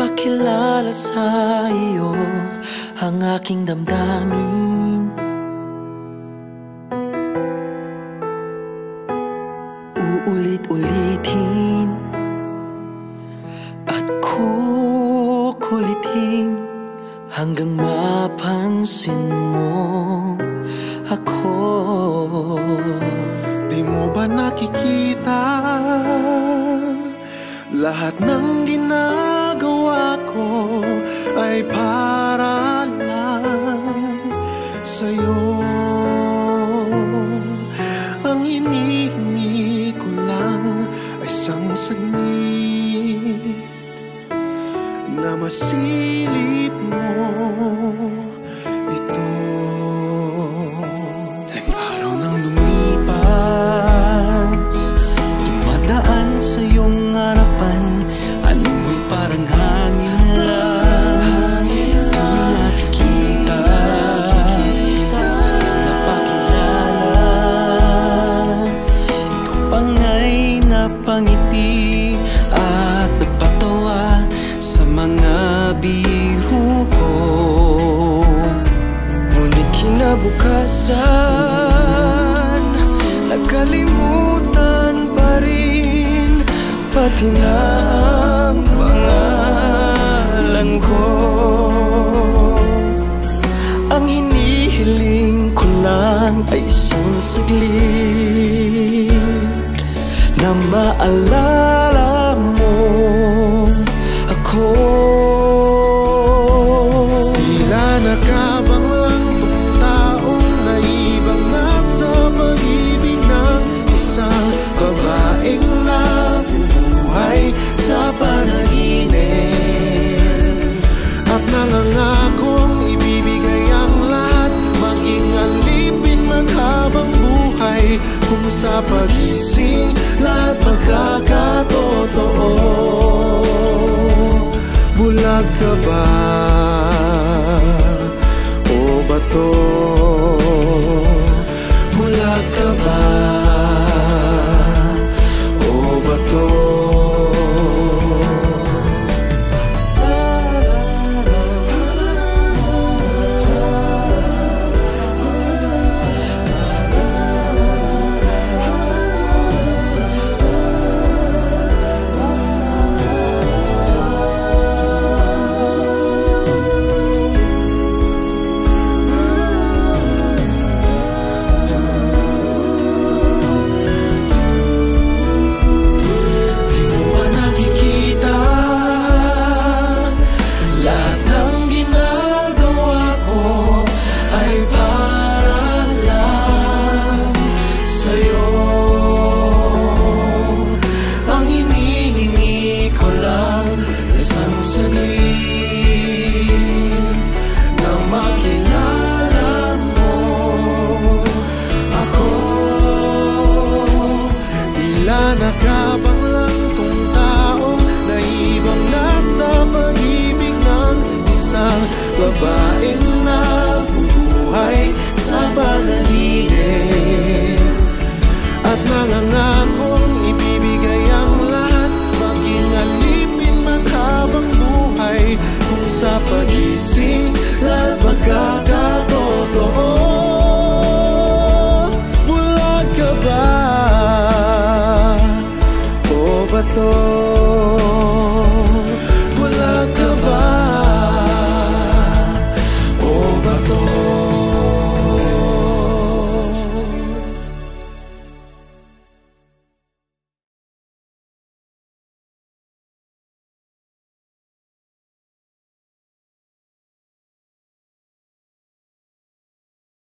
Iaalala sa iyo ang aking damdamin. Uulit-ulitin At kukulitin Hanggang mapansin mo ako. Di mo ba nakikita Lahat ng ginagawa ko Ay para lang sa'yo. Ang hinihingi ko lang Ay isang saglit Na masilip mo kinabukasan Nagkalimutan pa rin Pati na ang pangalan ko. Ang hinihiling ko lang ay isang saglit Na maalala sa pagising lahat magkakatotoo Bulag ka ba? Nanakabang lang tong taong naibang nasa pag-ibig ng isang babaeng na buhay sa pananilin